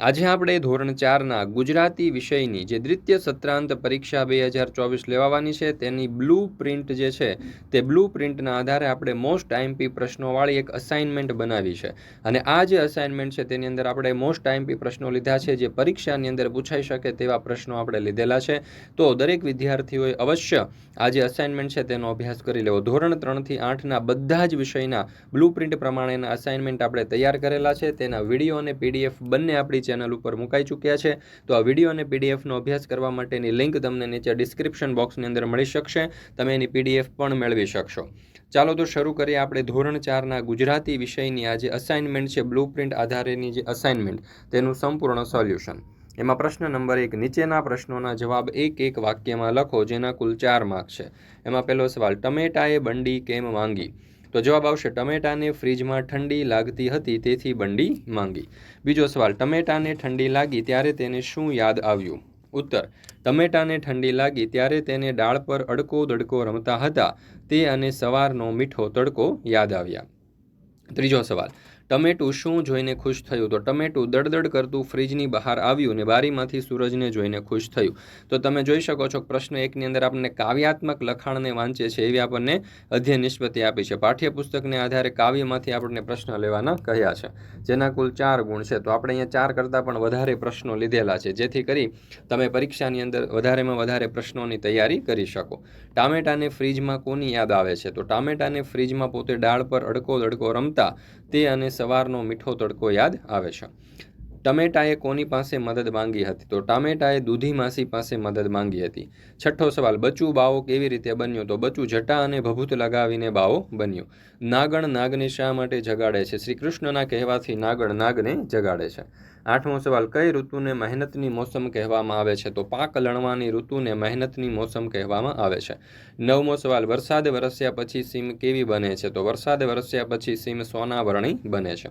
આજે આપણે ધોરણ ચારના ગુજરાતી વિષયની જે દ્વિતીય સત્રાંત પરીક્ષા બે હજાર ચોવીસ લેવાવાની છે, તેની બ્લુ પ્રિન્ટ જે છે, તે બ્લુ પ્રિન્ટના આધારે આપણે મોસ્ટ આઈએમપી પ્રશ્નોવાળી એક અસાઇનમેન્ટ બનાવી છે. અને આ જે અસાઇનમેન્ટ છે, તેની અંદર આપણે મોસ્ટ આઈએમપી પ્રશ્નો લીધા છે, જે પરીક્ષાની અંદર પૂછાઈ શકે તેવા પ્રશ્નો આપણે લીધેલા છે. તો દરેક વિદ્યાર્થીઓએ અવશ્ય આ જે અસાઇનમેન્ટ છે, તેનો અભ્યાસ કરી લેવો. ધોરણ ત્રણથી આઠના બધા જ વિષયના બ્લુ પ્રિન્ટ પ્રમાણેના અસાઇનમેન્ટ આપણે તૈયાર કરેલા છે. તેના વીડિયો અને પીડીએફ બંને આપણી ચેનલ ઉપર મુકાઈ ચૂક્યા છે. તો આ વીડિયો અને પીડીએફનો અભ્યાસ કરવા માટેની લિંક તમને નીચે ડિસ્ક્રિપ્શન બોક્સની અંદર મળી શકશે. તમે એની પીડીએફ પણ મેળવી શકશો. ચાલો તો શરૂ કરીએ આપણે ધોરણ ચારના ગુજરાતી વિષયની. આ જે અસાઇનમેન્ટ છે બ્લુ પ્રિન્ટ આધારેની જે અસાઇનમેન્ટ તેનું સંપૂર્ણ સોલ્યુશન એમાં પ્રશ્ન નંબર એક, નીચેના પ્રશ્નોના જવાબ એક એક વાક્યમાં લખો, જેના કુલ ચાર માર્ક છે. એમાં પહેલો સવાલ ટમેટાએ બંડી કેમ માંગી? તો જવાબ આવશે, ટમેટાને ફ્રીજમાં ઠંડી લાગતી હતી, તેથી બંડી માંગી. બીજો સવાલ, ટમેટાને ઠંડી લાગી ત્યારે તેને શું યાદ આવ્યું? ઉત્તર, ટમેટાને ઠંડી લાગી ત્યારે તેને ડાળ પર અડકો દડકો રમતા હતા, તે અને સવારનો મીઠો તડકો યાદ આવ્યા. ત્રીજો સવાલ ટમેટું શું જોઈને ખુશ થયું? તો ટમેટું દડદડ કરતું ફ્રીજની બહાર આવ્યું ને બારીમાંથી સૂરજને જોઈને ખુશ થયું. તો તમે જોઈ શકો છો પ્રશ્ન એકની અંદર આપણને કાવ્યાત્મક લખાણને વાંચે છે એવી આપણને અધ્યયન નિષ્પત્તિ આપી છે. પાઠ્યપુસ્તકને આધારે કાવ્યમાંથી આપણને પ્રશ્ન લેવાના કહ્યા છે. જેના કુલ ચાર ગુણ છે. તો આપણે અહીંયા ચાર કરતાં પણ વધારે પ્રશ્નો લીધેલા છે. જેથી કરી તમે પરીક્ષાની અંદર વધારેમાં વધારે પ્રશ્નોની તૈયારી કરી શકો. ટામેટાને ફ્રીજમાં કોની યાદ આવે છે? તો ટામેટાને ફ્રીજમાં પોતે ડાળ પર અડકો દડકો રમતા તે અને સવારનો મીઠો તડકો યાદ આવે છે. ટમેટાએ કોની પાસે મદદ માંગી હતી? તો ટામેટાએ દૂધી માસી પાસે મદદ માંગી હતી. છઠ્ઠો સવાલ બચું બાવો કેવી રીતે બન્યો? તો બચું જટા અને ભભૂત લગાવીને બાવો બન્યો. નાગણ નાગને શા માટે જગાડે છે? શ્રી કૃષ્ણના કહેવાથી નાગણ નાગને જગાડે છે. આઠમો સવાલ, કઈ ઋતુને મહેનતની મોસમ કહેવામાં આવે છે? તો પાક લણવાની ઋતુને મહેનતની મોસમ કહેવામાં આવે છે. નવમો સવાલ, વરસાદ વરસ્યા પછી સીમ કેવી બને છે? તો વરસાદ વરસ્યા પછી સીમ સોનાવરણી બને છે.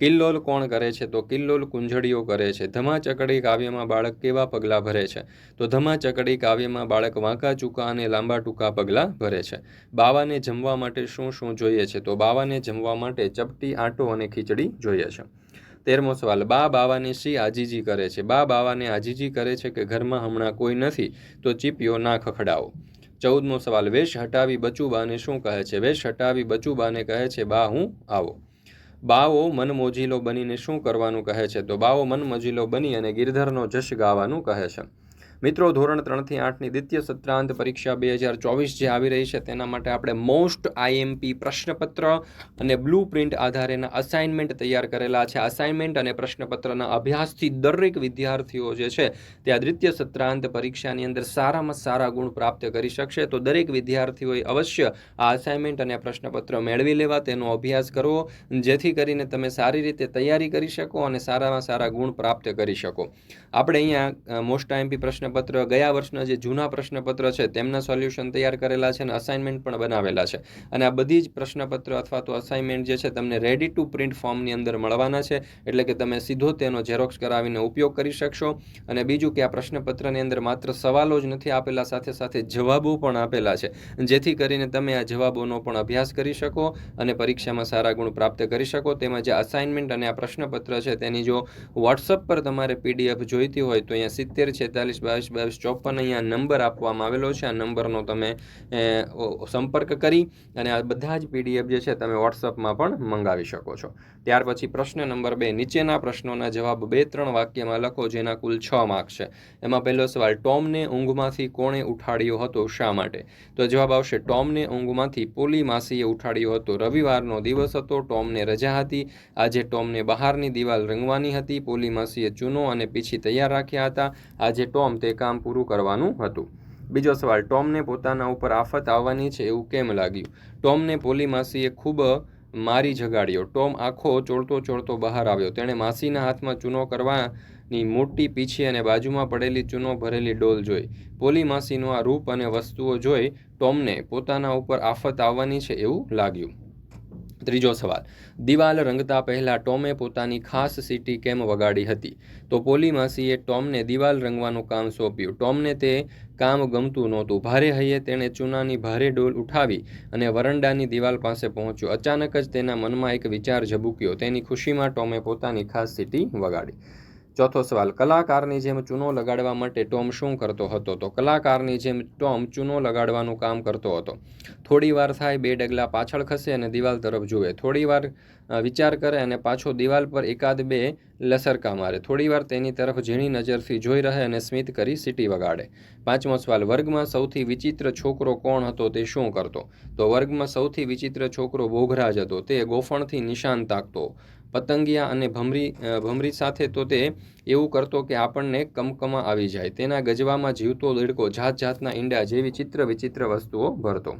કિલ્લોલ કોણ કરે છે? તો કિલ્લોલ કુંજળીઓ કરે છે. ધમા ચકડી કાવ્યમાં બાળક કેવા પગલાં ભરે છે? તો ધમા ચકડી કાવ્યમાં બાળક વાંકા ચૂકા અને લાંબા ટૂંકા પગલાં ભરે છે. બાવાને જમવા માટે શું શું જોઈએ છે? તો બાવાને જમવા માટે ચપટી, આંટો અને ખીચડી જોઈએ છે. તેરમો સવાલ, બા બાવાને શી આજીજી કરે છે? બા બાવાને આજીજી કરે છે કે ઘરમાં હમણાં કોઈ નથી? તો ચીપીઓ ના ખખડાવો. ચૌદમો સવાલ, વેશ હટાવી બચુબાને શું કહે છે? વેશ હટાવી બચુબાને કહે છે, બા હું આવો. બાવો મનમોજીલો બનીને શું કરવાનું કહે છે? તો બાવો મનમોજીલો બની અને ગિરધરનો જશ ગાવાનું કહે છે. મિત્રો, ધોરણ ત્રણથી આઠની દ્વિતીય સત્રાંત પરીક્ષા બે હજાર ચોવીસ જે આવી રહી છે, તેના માટે આપણે મોસ્ટ આઈએમપી પ્રશ્નપત્ર અને બ્લુ પ્રિન્ટ આધારેના અસાઇનમેન્ટ તૈયાર કરેલા છે. અસાઇનમેન્ટ અને પ્રશ્નપત્રના અભ્યાસથી દરેક વિદ્યાર્થીઓ જે છે, તે આ દ્વિતીય સત્રાંત પરીક્ષાની અંદર સારામાં સારા ગુણ પ્રાપ્ત કરી શકશે. તો દરેક વિદ્યાર્થીઓએ અવશ્ય આ અસાઇનમેન્ટ અને પ્રશ્નપત્ર મેળવી લેવા, તેનો અભ્યાસ કરવો, જેથી કરીને તમે સારી રીતે તૈયારી કરી શકો અને સારામાં સારા ગુણ પ્રાપ્ત કરી શકો. આપણે અહીંયા મોસ્ટ આઈએમપી પ્રશ્ન પ્રશ્નપત્ર, ગયા વર્ષના જે જૂના પ્રશ્નપત્ર છે, તેમના સોલ્યુશન તૈયાર કરેલા છે અને અસાઇનમેન્ટ પણ બનાવેલા છે. અને આ બધી જ પ્રશ્નપત્ર અથવા તો અસાઇનમેન્ટ જે છે, તમને રેડી ટુ પ્રિન્ટ ફોર્મની અંદર મળવાના છે. એટલે કે તમે સીધો તેનો ઝેરોક્સ કરાવીને ઉપયોગ કરી શકશો. અને બીજું કે આ પ્રશ્નપત્રની અંદર માત્ર સવાલો જ નથી આપેલા, સાથે સાથે જવાબો પણ આપેલા છે. જેથી કરીને તમે આ જવાબોનો પણ અભ્યાસ કરી શકો અને પરીક્ષામાં સારા ગુણ પ્રાપ્ત કરી શકો. તેમજ અસાઇનમેન્ટ અને આ પ્રશ્નપત્ર છે, તેની જો વોટ્સઅપ પર તમારે પીડીએફ જોઈતી હોય, તો અહીંયા સિત્તેર છેતાલીસ બાવીસ બાવીસ બાવીસ ચોપન અહીંયા નંબર આપવામાં આવેલો છે. આ નંબરનો તમે સંપર્ક કરી અને આ બધા જ પીડીએફ જે છે તમે વોટ્સઅપમાં પણ મંગાવી શકો છો. ત્યાર પછી પ્રશ્ન નંબર બે, નીચેના પ્રશ્નોના જવાબ બે ત્રણ વાક્યમાં લખો જેના કુલ છ માર્ક છે. એમાં પહેલો સવાલ, ટોમને ઊંઘમાંથી કોણે ઉઠાડ્યો હતો શા માટે? તો જવાબ આવશે, ટોમને ઊંઘમાંથી પોલી માસીએ ઉઠાડ્યો હતો. રવિવારનો દિવસ હતો, ટોમને રજા હતી. આજે ટોમને બહારની દિવાલ રંગવાની હતી. પોલી માસીએ ચૂનો અને પીછી તૈયાર રાખ્યા હતા. આજે ટોમ તે કામ પૂરું કરવાનું હતું. બીજો સવાલ, ટોમને પોતાના ઉપર આફત આવવાની છે એવું કેમ લાગ્યું? ટોમને પોલી માસીએ ખૂબ મારી જગાડ્યો. ટોમ આખો ચોળતો ચોળતો બહાર આવ્યો. તેણે માસીના હાથમાં ચૂનો કરવાની મોટી પીછી અને બાજુમાં પડેલી ચૂનો ભરેલી ડોલ જોઈ. પોલી માસીનું આ રૂપ અને વસ્તુઓ જોઈ ટોમને પોતાના ઉપર આફત આવવાની છે એવું લાગ્યું. ત્રીજો સવાલ. દિવાલ રંગતા પહેલાં ટોમે પોતાની ખાસ સીટી કેમ વગાડી હતી? તો પોલી માસીએ ટોમને દિવાલ રંગવાનું કામ સોંપ્યું. ટોમને તે કામ ગમતું નહોતું. ભારે હૈયે તેણે ચૂનાની ભારે ડોલ ઉઠાવી અને વરંડાની દિવાલ પાસે પહોંચ્યો. અચાનક જ તેના મનમાં એક વિચાર ઝબૂક્યો. તેની ખુશીમાં ટોમે પોતાની ખાસ સીટી વગાડી. ચોથો સવાલ, કલાકારની જેમ ચૂનો લગાડવા માટે ટોમ શું કરતો હતો? તો કલાકારની જેમ ટોમ ચૂનો લગાડવાનું કામ કરતો હતો. થોડી વાર થાય, બે ડગલા પાછળ ખસે અને દિવાલ તરફ જુએ. થોડી વાર વિચાર કરે અને પાછો દિવાલ પર એકાદ બે લસરકા મારે. થોડી વાર તેની તરફ ઝીણી નજરથી જોઈ રહે અને સ્મિત કરી સીટી વગાડે. પાંચમો સવાલ, વર્ગમાં સૌથી વિચિત્ર છોકરો કોણ હતો તે શું કરતો? તો વર્ગમાં સૌથી વિચિત્ર છોકરો બોઘરાજ હતો. તે ગોફણથી નિશાન તાકતો. પતંગિયા અને ભમરી ભમરી સાથે તો તે એવું કરતો કે આપણને કમકમા આવી જાય. તેના ગજવામાં જીવતો લડકો જાત જાતના ઈંડા જેવી ચિત્ર વિચિત્ર વસ્તુઓ ભરતો.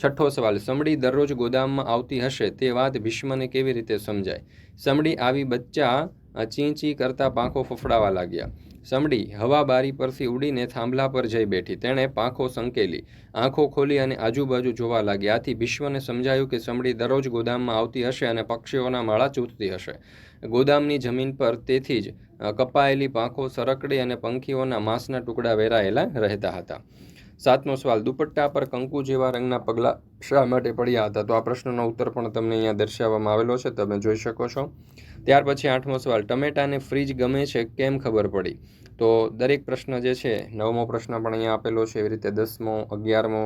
છઠ્ઠો સવાલ, સમડી દરરોજ ગોદામમાં આવતી હશે તે વાત ભીષ્મને કેવી રીતે સમજાય? સમડી આવી બચ્ચા ચીંચી કરતા પાંખો ફફડાવા લાગ્યા. સમડી હવા બારી પરથી ઉડીને થાંભલા પર જઈ બેઠી. તેણે પાંખો સંકેલી, આંખો ખોલી અને આજુબાજુ જોવા લાગી. આથી વિશ્વને સમજાયું કે સમડી દરરોજ ગોદામમાં આવતી હશે અને પક્ષીઓના માળા ચૂંટતી હશે. ગોદામની જમીન પર તેથી જ કપાયેલી પાંખો સરકડી અને પંખીઓના માંસના ટુકડા વેરાયેલા રહેતા હતા. સાતમો સવાલ, દુપટ્ટા પર કંકુ જેવા રંગના પગલાં શા માટે પડ્યા હતા? તો આ પ્રશ્નનો ઉત્તર પણ તમને અહીંયા દર્શાવવામાં આવેલો છે. તમે જોઈ શકો છો. ત્યાર પછી આઠમો સવાલ, ટમેટાને ફ્રીજ ગમે છે કેમ ખબર પડી? તો દરેક પ્રશ્ન જે છે, નવમો પ્રશ્ન પણ અહીંયા આપેલો છે, એવી રીતે દસમો, અગિયારમો,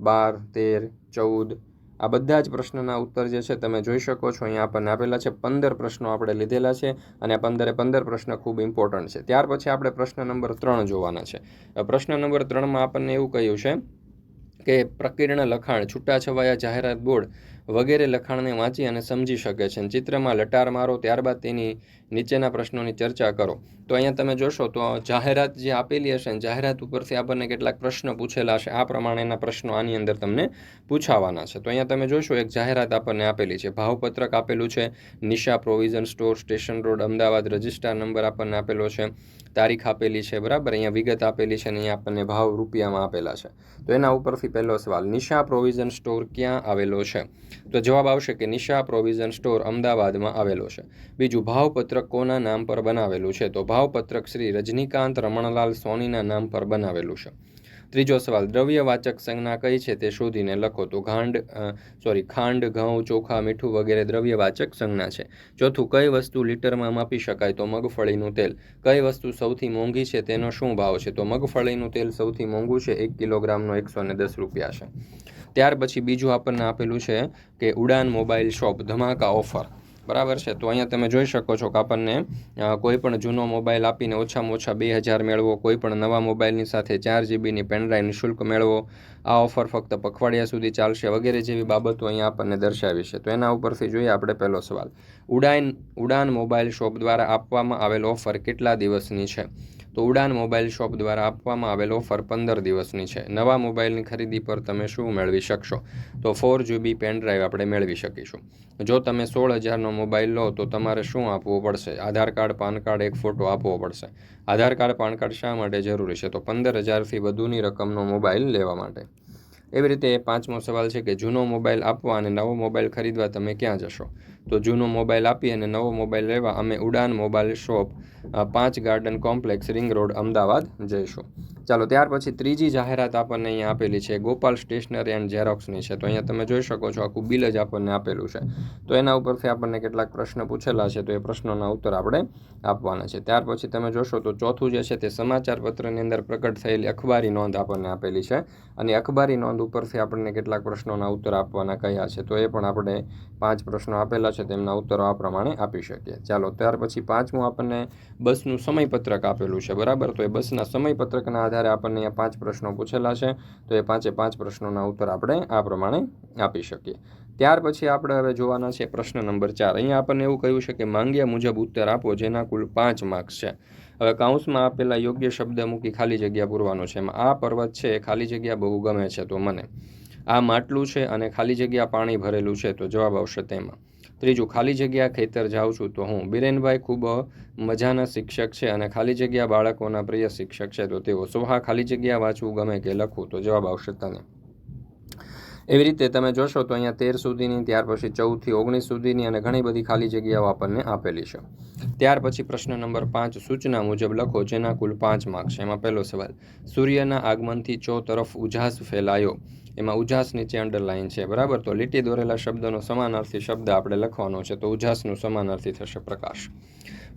બાર, તેર, ચૌદ, આ બધા જ પ્રશ્નના ઉત્તર જે છે તમે જોઈ શકો છો. અહીંયા આપણને આપેલા છે પંદર પ્રશ્નો આપણે લીધેલા છે અને પંદરે પંદર પ્રશ્ન ખૂબ ઇમ્પોર્ટન્ટ છે. ત્યાર પછી આપણે પ્રશ્ન નંબર ત્રણ જોવાના છે. પ્રશ્ન નંબર ત્રણમાં આપણને એવું કહ્યું છે કે પ્રકીર્ણ લખાણ, છૂટાછવાયા જાહેરાત બોર્ડ વગેરે લખાણને વાંચી અને સમજી શકે છે. ચિત્રમાં લટાર મારો, ત્યારબાદ તેની નીચેના પ્રશ્નોની ચર્ચા કરો. તો અહીંયા તમે જોશો તો જાહેરાત જે આપેલી હશે જાહેરાત ઉપરથી આપણને કેટલાક પ્રશ્ન પૂછેલા હશે. આ પ્રમાણેના પ્રશ્નો આની અંદર તમને પૂછાવાના છે. તો અહીંયા તમે જોશો એક જાહેરાત આપણને આપેલી છે. ભાવપત્રક આપેલું છે. Nisha provision store, station road, Ahmedabad registrar number આપણને આપેલો છે. તારીખ આપેલી છે, બરાબર? અહીંયા વિગત આપેલી છે અને અહીંયા આપણને ભાવ રૂપિયામાં આપેલા છે. તો એના ઉપરથી પહેલો સવાલ, નિશા પ્રોવિઝન સ્ટોર ક્યાં આવેલો છે? તો જવાબ આવશે કે નિશા પ્રોવિઝન સ્ટોર અમદાવાદમાં આવેલો છે. બીજું, ભાવપત્રક કોના નામ પર બનાવેલું છે? તો ભાવપત્રક શ્રી રજનીકાંત રમણલાલ સોનીના નામ પર બનાવેલું છે. ત્રીજો સવાલ, દ્રવ્યવાચક સંજ્ઞા કઈ છે તે શોધીને લખો તો ખાંડ સોરી ખાંડ, ઘઉં, ચોખા, મીઠું વગેરે દ્રવ્યવાચક સંજ્ઞા છે. ચોથું, કઈ વસ્તુ લીટરમાં માપી શકાય તો મગફળીનું તેલ? કઈ વસ્તુ સૌથી મોંઘી છે તેનો શું ભાવ છે? તો મગફળીનું તેલ સૌથી મોંઘું છે, એક કિલોગ્રામનો એકસો ને દસ રૂપિયા છે. ત્યાર પછી બીજું આપણને આપેલું છે કે ઉડાન મોબાઈલ શોપ ધમાકા ઓફર. બરાબર છે. તો અહીંયા તમે જોઈ શકો છો કે આપણને કોઈ પણ જૂનો મોબાઈલ આપીને ઓછામાં ઓછા બે હજાર મેળવો, કોઈ પણ નવા મોબાઈલની સાથે ચાર જીબીની પેનડ્રાઈવ શુલ્ક મેળવો, આ ઓફર ફક્ત પખવાડિયા સુધી ચાલશે વગેરે જેવી બાબતો અહીંયા આપણને દર્શાવી છે. તો એના ઉપરથી જોઈએ આપણે પહેલો સવાલ. ઉડાન ઉડાન મોબાઈલ શોપ દ્વારા આપવામાં આવેલ ઓફર કેટલા દિવસની છે? તો ઉડાન મોબાઈલ શોપ દ્વારા આપવામાં આવેલ ઓફર પંદર દિવસની છે. નવા મોબાઈલની ખરીદી પર તમે શું મેળવી શકશો? તો ફોર જીબી પેન ડ્રાઈવ આપણે મેળવી શકીશું. જો તમે સોળ હજારનો મોબાઈલ લો, તો તમારે શું આપવું પડશે? આધાર કાર્ડ, પાન કાર્ડ, એક ફોટો આપવો પડશે. આધાર કાર્ડ, પાન કાર્ડ શા માટે જરૂરી છે? તો પંદર હજારથી વધુની રકમનો મોબાઈલ લેવા માટે. એવી રીતે પાંચમો સવાલ છે કે જૂનો મોબાઈલ આપવા અને નવો મોબાઈલ ખરીદવા તમે ક્યાં જશો? તો જૂનો મોબાઈલ આપી અને નવો મોબાઈલ લેવા અમે ઉડાન મોબાઈલ શોપ પાંચ garden complex, ring road, Ahmedabad જઈશું. ચાલો, ત્યાર પછી ત્રીજી જાહેરાત આપણને અહીંયા આપેલી છે, ગોપાલ સ્ટેશનરી એન્ડ ઝેરોક્સની છે. તો અહીંયા તમે જોઈ શકો છો, આખું બિલ જ આપણને આપેલું છે. તો એના ઉપરથી આપણને કેટલાક પ્રશ્ન પૂછેલા છે, તો એ પ્રશ્નોના ઉત્તર આપણે આપવાના છે. ત્યાર પછી તમે જોશો તો ચોથું જે છે તે સમાચાર પત્રની અંદર પ્રગટ થયેલી અખબારી નોંધ આપણને આપેલી છે. અને અખબારી નોંધ ઉપરથી આપણને કેટલાક પ્રશ્નોના ઉત્તર આપવાના કયા છે, તો એ પણ આપણે પાંચ પ્રશ્નો આપેલા છે, તેમના ઉત્તરો આ પ્રમાણે આપી શકીએ. ચાલો, ત્યાર પછી પાંચમું આપણને બસનું સમયપત્રક આપેલું છે, બરાબર? તો એ બસના સમયપત્રકના આધારે આપણને અહીંયા પાંચ પ્રશ્નો પૂછેલા છે, તો એ પાંચે પાંચ પ્રશ્નોના ઉત્તર આપણે આ પ્રમાણે આપી શકીએ. ત્યાર પછી આપણે હવે જોવાના છે પ્રશ્ન નંબર ચાર. અહીંયા આપણને એવું કહ્યું છે કે માંગ્યા મુજબ ઉત્તર આપો, જેના કુલ પાંચ માર્ક્સ છે. હવે કાઉન્સમાં આપેલા યોગ્ય શબ્દ મૂકી ખાલી જગ્યા પૂરવાનો છે. એમાં આ પર્વત છે ખાલી જગ્યા બહુ ગમે છે તો મને. આ માટલું છે અને ખાલી જગ્યા પાણી ભરેલું છે તો જવાબ આવશે તેમાં. ત્રીજું, ખાલી જગ્યા ખેતર જાઉં છું તો હું. બિરેનભાઈ ખૂબ મજાના શિક્ષક છે અને ખાલી જગ્યા બાળકોના પ્રિય શિક્ષક છે તો તેઓ. સોહા, ખાલી જગ્યા વાંચવું ગમે કે લખવું તો જવાબ આવશે તને. એવી રીતે તમે જોશો તો અહીંયા તેર સુધીની, ત્યાર પછી ચૌદથી ઓગણીસ સુધીની અને ઘણી બધી ખાલી જગ્યાઓ આપણને આપેલી છે. ત્યાર પછી પ્રશ્ન નંબર પાંચ, સૂચના મુજબ લખો જેના કુલ પાંચ માર્ક છે. એમાં પહેલો સવાલ, સૂર્યના આગમનથી ચો તરફ ઉજાસ ફેલાયો. એમાં ઉજાસ નીચે અંડરલાઇન છે. બરાબર? તો લીટી દોરેલા શબ્દનો સમાનાર્થી શબ્દ આપણે લખવાનો છે. તો ઉજાસનું સમાનાર્થી થશે પ્રકાશ.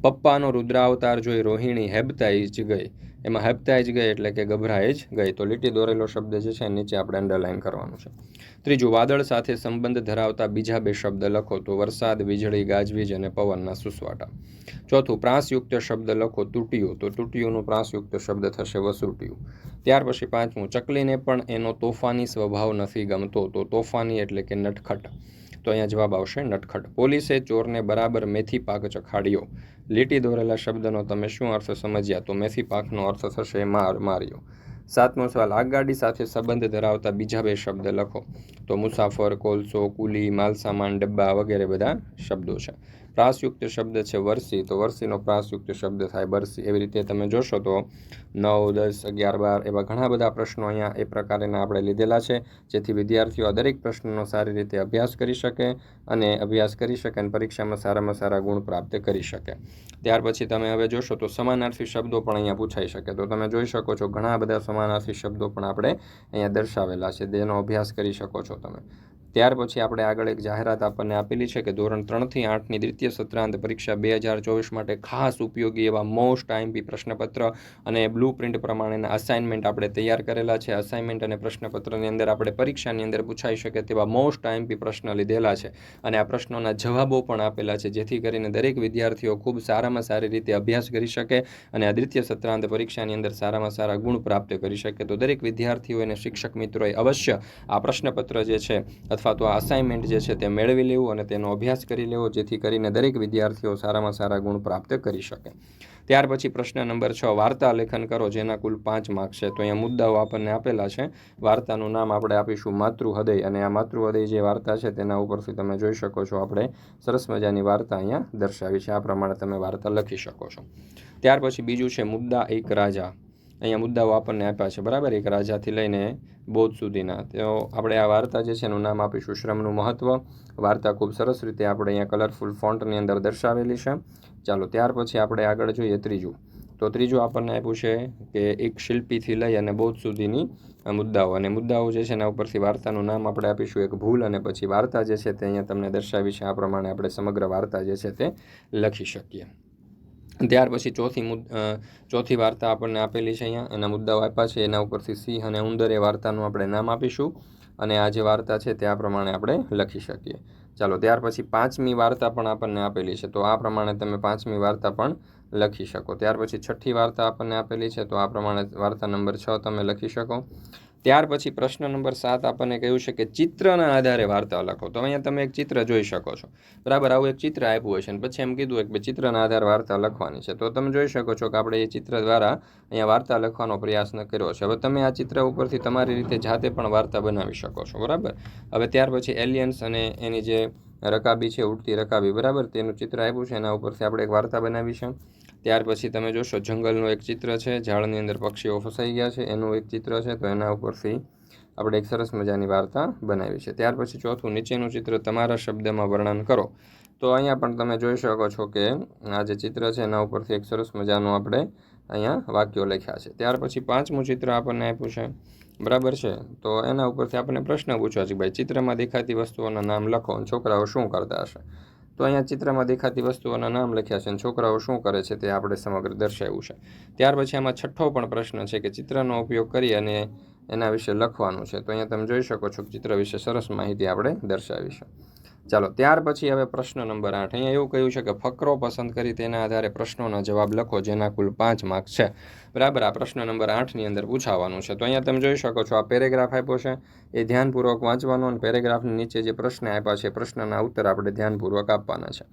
પપ્પાનો રુદ્રાવતાર જોઈ રોહિણી હેબતાઈ જ ગઈ. એમાં હેબતાઈ જ ગઈ એટલે કે ગભરાઈ જ ગઈ. તો લીટી દોરેલો શબ્દ જે છે, નીચે આપણે અંડરલાઇન કરવાનું છે. ત્રીજું, વાદળ સાથે સંબંધ ધરાવતા બીજા બે શબ્દ લખો તો વરસાદ, વીજળી, ગાજવીજ અને પવનના સુસવાટા. ચોથું પ્રાસયુક્ત શબ્દ લખો તૂટ્યું તો તૂટ્યુંનું પ્રાસયુક્ત શબ્દ થશે વસૂટ્યું. ત્યાર પછી પાંચમું, ચકલીને પણ એનો તોફાની સ્વભાવ નથી ગમતો તો તોફાની એટલે કે નટખટ. તો અહીંયા જવાબ આવશે નટખટ. પોલીસે ચોરને બરાબર મેથી પાક ચખાડ્યો. લીટી દોરેલા શબ્દનો તમે શું અર્થ સમજ્યા? તો મેથી પાકનો અર્થ થશે માર, માર્યો. સાતમો સવાલ, આગગાડી સાથે સંબંધ ધરાવતા બીજા બે શબ્દ લખો. તો મુસાફર, કોલસો, કુલી, માલસામાન, ડબ્બા વગેરે બધા શબ્દો છે. પ્રાસયુક્ત શબ્દ છે વરસી, તો વરસીનો પ્રાસયુક્ત શબ્દ થાય બરસી. એવી રીતે તમે જોશો તો નવ, દસ, અગિયાર, બાર એવા ઘણા બધા પ્રશ્નો અહીંયા એ પ્રકારેના આપણે લીધેલા છે, જેથી વિદ્યાર્થીઓ આ દરેક પ્રશ્નનો સારી રીતે અભ્યાસ કરી શકે અને અભ્યાસ કરી શકે અને પરીક્ષામાં સારામાં સારા ગુણ પ્રાપ્ત કરી શકે. ત્યાર પછી તમે હવે જોશો તો સમાનાર્થી શબ્દો પણ અહીંયા પૂછાઈ શકે. તો તમે જોઈ શકો છો ઘણા બધા સમાનાર્થી શબ્દો પણ આપણે અહીંયા દર્શાવેલા છે. તેનો અભ્યાસ કરી શકો છો તમે. ત્યાર પછી આપણે આગળ એક જાહેરાત આપણને આપેલી છે કે ધોરણ ત્રણથી આઠની દ્વિતીય સત્રાંત પરીક્ષા બે હજાર ચોવીસ માટે ખાસ ઉપયોગી એવા મોસ્ટ આઈએમપી પ્રશ્નપત્ર અને બ્લુ પ્રિન્ટ પ્રમાણેના અસાઇનમેન્ટ આપણે તૈયાર કરેલા છે. અસાઇનમેન્ટ અને પ્રશ્નપત્રની અંદર આપણે પરીક્ષાની અંદર પૂછાઈ શકે તેવા મોસ્ટ આઈએમપી પ્રશ્ન લીધેલા છે. અને આ પ્રશ્નોના જવાબો પણ આપેલા છે, જેથી કરીને દરેક વિદ્યાર્થીઓ ખૂબ સારામાં સારી રીતે અભ્યાસ કરી શકે અને આ દ્વિતીય સત્રાંત પરીક્ષાની અંદર સારામાં સારા ગુણ પ્રાપ્ત કરી શકે. તો દરેક વિદ્યાર્થીઓ અને શિક્ષક મિત્રોએ અવશ્ય આ પ્રશ્નપત્ર જે છે અથવા તો અસાઇનમેન્ટ જે છે તે મેળવી લેવું અને તેનો અભ્યાસ કરી લેવો, જેથી કરીને દરેક વિદ્યાર્થીઓ સારામાં સારા ગુણ પ્રાપ્ત કરી શકે. ત્યાર પછી પ્રશ્ન નંબર છ, વાર્તા લેખન કરો, જેના કુલ પાંચ માર્ક્સ છે. તો અહીંયા મુદ્દાઓ આપણને આપેલા છે. વાર્તાનું નામ આપણે આપીશું માતૃહૃદય અને આ માતૃહૃદય જે વાર્તા છે તેના ઉપરથી તમે જોઈ શકો છો આપણે સરસ મજાની વાર્તા અહીંયા દર્શાવી છે. આ પ્રમાણે તમે વાર્તા લખી શકો છો. ત્યાર પછી બીજું છે મુદ્દા એક રાજા. અહીંયા મુદ્દાઓ આપણને આપ્યા છે, બરાબર? એક રાજાથી લઈને બોધ સુધીના. તો આપણે આ વાર્તા જે છે એનું નામ આપીશું શ્રમનું મહત્ત્વ વાર્તા ખૂબ સરસ રીતે આપણે અહીંયા કલરફુલ ફોન્ટની અંદર દર્શાવેલી છે. ચાલો, ત્યાર પછી આપણે આગળ જોઈએ ત્રીજું. તો ત્રીજું આપણને આપ્યું છે કે એક શિલ્પીથી લઈ અને બોધ સુધીની મુદ્દાઓ. અને મુદ્દાઓ જે છે એના ઉપરથી વાર્તાનું નામ આપણે આપીશું એક ભૂલ અને પછી વાર્તા જે છે તે અહીંયા તમને દર્શાવી છે. આ પ્રમાણે આપણે સમગ્ર વાર્તા જે છે તે લખી શકીએ. ત્યાર પછી ચોથી ચોથી વાર્તા આપણને આપેલી છે અહીંયા. એના મુદ્દાઓ આપ્યા છે. એના ઉપરથી સિંહ અને ઉંદર એ વાર્તાનું આપણે નામ આપીશું. અને આ જે વાર્તા છે તે આ પ્રમાણે આપણે લખી શકીએ. ચાલો, ત્યાર પછી પાંચમી વાર્તા પણ આપણને આપેલી છે. તો આ પ્રમાણે તમે પાંચમી વાર્તા પણ લખી શકો. ત્યાર પછી છઠ્ઠી વાર્તા આપણને આપેલી છે. તો આ પ્રમાણે વાર્તા નંબર છ તમે લખી શકો. ત્યાર પછી પ્રશ્ન નંબર સાત આપણને કહ્યું છે કે ચિત્રના આધારે વાર્તા લખો. તો અહીંયા તમે એક ચિત્ર જોઈ શકો છો. બરાબર, આવું એક ચિત્ર આપ્યું હશે અને પછી એમ કીધું કે ચિત્રના આધારે વાર્તા લખવાની છે. તો તમે જોઈ શકો છો કે આપણે એ ચિત્ર દ્વારા અહીંયા વાર્તા લખવાનો પ્રયાસ કર્યો છે. હવે તમે આ ચિત્ર ઉપરથી તમારી રીતે જાતે પણ વાર્તા બનાવી શકો છો. બરાબર? હવે ત્યાર પછી એલિયન્સ અને એની જે રકાબી છે, ઉડતી રકાબી, બરાબર? તેનું ચિત્ર આપ્યું છે. એના ઉપરથી આપણે એક વાર્તા બનાવી છે ત્યાર પછી તમે જોશો, જંગલનું એક ચિત્ર છે, ઝાડની અંદર પક્ષીઓ ફસાઈ ગયા છે, એનું એક ચિત્ર છે, તો એના ઉપરથી આપણે એક સરસ મજાની વાર્તા બનાવી છે. ત્યાર પછી ચોથું, નીચેનું ચિત્ર તમારા શબ્દમાં વર્ણન કરો. તો અહીંયા પણ તમે જોઈ શકો છો કે આ જે ચિત્ર છે, એના ઉપરથી એક સરસ મજાનું આપણે અહીંયા વાક્યો લખ્યા છે. ત્યાર પછી પાંચમું ચિત્ર આપણને આપ્યું છે. બરાબર છે? તો એના ઉપરથી આપણને પ્રશ્ન પૂછવા છે ભાઈ, ચિત્રમાં દેખાતી વસ્તુઓના નામ લખો છોકરાઓ શું કરતા હશે? તો અહીંયા ચિત્રમાં દેખાતી વસ્તુઓના નામ લખ્યા છે અને છોકરાઓ શું કરે છે તે આપણે સમગ્ર દર્શાવ્યું છે. ત્યાર પછી આમાં છઠ્ઠો પણ પ્રશ્ન છે કે ચિત્રનો ઉપયોગ કરી અને એના વિશે લખવાનું છે. તો અહીંયા તમે જોઈ શકો છો કે ચિત્ર વિશે સરસ માહિતી આપણે દર્શાવી છે. ચાલો, ત્યાર પછી હવે પ્રશ્ન નંબર આઠ. અહીંયા એવું કહ્યું છે કે ફકરો પસંદ કરી તેના આધારે પ્રશ્નોના જવાબ લખો, જેના કુલ પાંચ માર્ક છે. બરાબર, આ પ્રશ્ન નંબર આઠની અંદર પૂછાવાનું છે. તો અહીંયા તમે જોઈ શકો છો, આ પેરેગ્રાફ આપ્યો છે. એ ધ્યાનપૂર્વક વાંચવાનો અને પેરેગ્રાફની નીચે જે પ્રશ્ન આપ્યા છે પ્રશ્નના ઉત્તર આપણે ધ્યાનપૂર્વક આપવાના છે.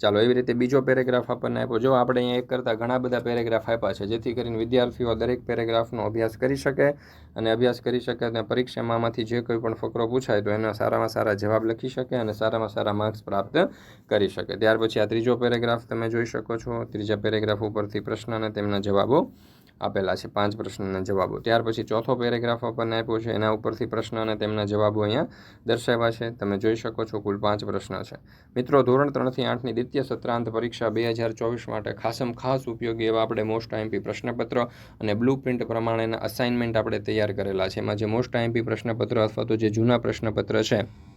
ચાલો, એવી રીતે બીજો પેરેગ્રાફ આપણને આપ્યો. જો આપણે અહીંયા એક કરતાં ઘણા બધા પેરેગ્રાફ આપ્યા છે, જેથી કરીને વિદ્યાર્થીઓ દરેક પેરેગ્રાફનો અભ્યાસ કરી શકે અને અભ્યાસ કરી શકે અને પરીક્ષામાં આમાંથી જે કોઈ પણ ફકરો પૂછાય તો એના સારામાં સારા જવાબ લખી શકે અને સારામાં સારા માર્ક્સ પ્રાપ્ત કરી શકે. ત્યાર પછી આ ત્રીજો પેરેગ્રાફ તમે જોઈ શકો છો. ત્રીજા પેરેગ્રાફ ઉપરથી પ્રશ્ન અને તેમના જવાબો આપેલા છે પાંચ પ્રશ્નના જવાબો. ત્યાર પછી ચોથો પેરેગ્રાફ આપણને આપ્યો છે. એના ઉપરથી પ્રશ્ન અને તેમના જવાબો અહીંયા દર્શાવ્યા છે. તમે જોઈ શકો છો કુલ પાંચ પ્રશ્ન છે. મિત્રો, ધોરણ ત્રણથી આઠની દ્વિતીય સત્રાંત પરીક્ષા બે હજાર ચોવીસ માટે ખાસમ ખાસ ઉપયોગી એવા આપણે મોસ્ટ આઈએમપી પ્રશ્નપત્ર અને બ્લુ પ્રિન્ટ પ્રમાણેના અસાઇનમેન્ટ આપણે તૈયાર કરેલા છે. એમાં જે મોસ્ટ આઈએમપી પ્રશ્નપત્ર અથવા તો જે જૂના પ્રશ્નપત્ર છે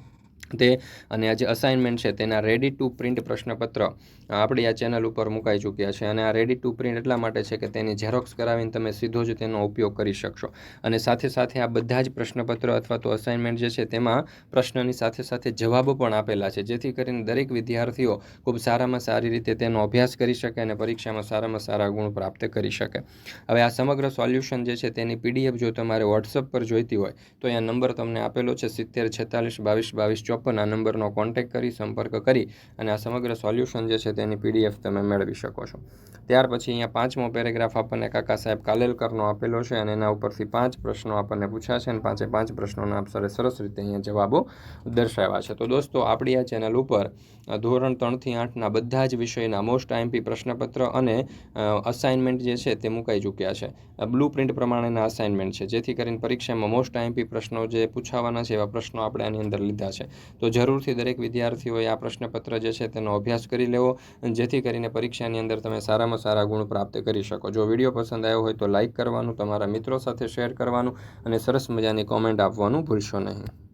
તે અને આ જે અસાઇનમેન્ટ છે તેના રેડી ટુ પ્રિન્ટ પ્રશ્નપત્ર આપણી આ ચેનલ ઉપર મુકાઈ ચૂક્યા છે અને આ રેડી ટુ પ્રિન્ટ એટલા માટે છે કે તેની ઝેરોક્સ કરાવીને તમે સીધો જ તેનો ઉપયોગ કરી શકશો. અને સાથે સાથે આ બધા જ પ્રશ્નપત્ર અથવા તો અસાઇનમેન્ટ જે છે તેમાં પ્રશ્નની સાથે સાથે જવાબો પણ આપેલા છે. જેથી કરીને દરેક વિદ્યાર્થીઓ ખૂબ સારામાં સારી રીતે તેનો અભ્યાસ કરી શકે અને પરીક્ષામાં સારામાં સારા ગુણ પ્રાપ્ત કરી શકે. હવે આ સમગ્ર સોલ્યુશન જે છે તેની પીડીએફ જો તમારે વોટ્સઅપ પર જોઈતી હોય તો અહીંયા નંબર તમને આપેલો છે સિત્તેર છેતાલીસ બાવીસ બાવીસ ચોપન આ નંબરનો કોન્ટેક્ટ કરી, સંપર્ક કરી અને આ સમગ્ર સોલ્યુશન જે છે તેની પીડીએફ તમે મેળવી શકો છો. ત્યાર પછી અહીંયા પાંચમો પેરેગ્રાફ આપણને કાકા સાહેબ કાલેલકરનો આપેલો છે અને એના ઉપરથી પાંચ પ્રશ્નો આપણને પૂછ્યા છે અને પાંચે પાંચ પ્રશ્નોના અક્ષરે સરસ રીતે અહીંયા જવાબો દર્શાવ્યા છે. તો દોસ્તો, આપણી આ ચેનલ ઉપર ધોરણ ત્રણથી આઠના બધા જ વિષયના મોસ્ટ આઈએમપી પ્રશ્નપત્ર અને અસાઇનમેન્ટ જે છે તે મુકાઈ ચૂક્યા છે. બ્લુ પ્રિન્ટ પ્રમાણેના અસાઇનમેન્ટ છે, જેથી કરીને પરીક્ષામાં મોસ્ટ આઈએમપી પ્રશ્નો જે પૂછાવાના છે એવા પ્રશ્નો આપણે આની અંદર લીધા છે. તો જરૂરથી દરેક વિદ્યાર્થીઓએ આ પ્રશ્નપત્ર જે છે તેનો અભ્યાસ કરી લેવો, જેથી કરીને પરીક્ષાની અંદર તમે સારામાં સારા ગુણ પ્રાપ્ત કરી શકો. જો વીડિયો પસંદ આવ્યો હોય તો લાઇક કરવાનું, તમારા મિત્રો સાથે શેર કરવાનું અને સરસ મજાની કોમેન્ટ આપવાનું ભૂલશો નહીં.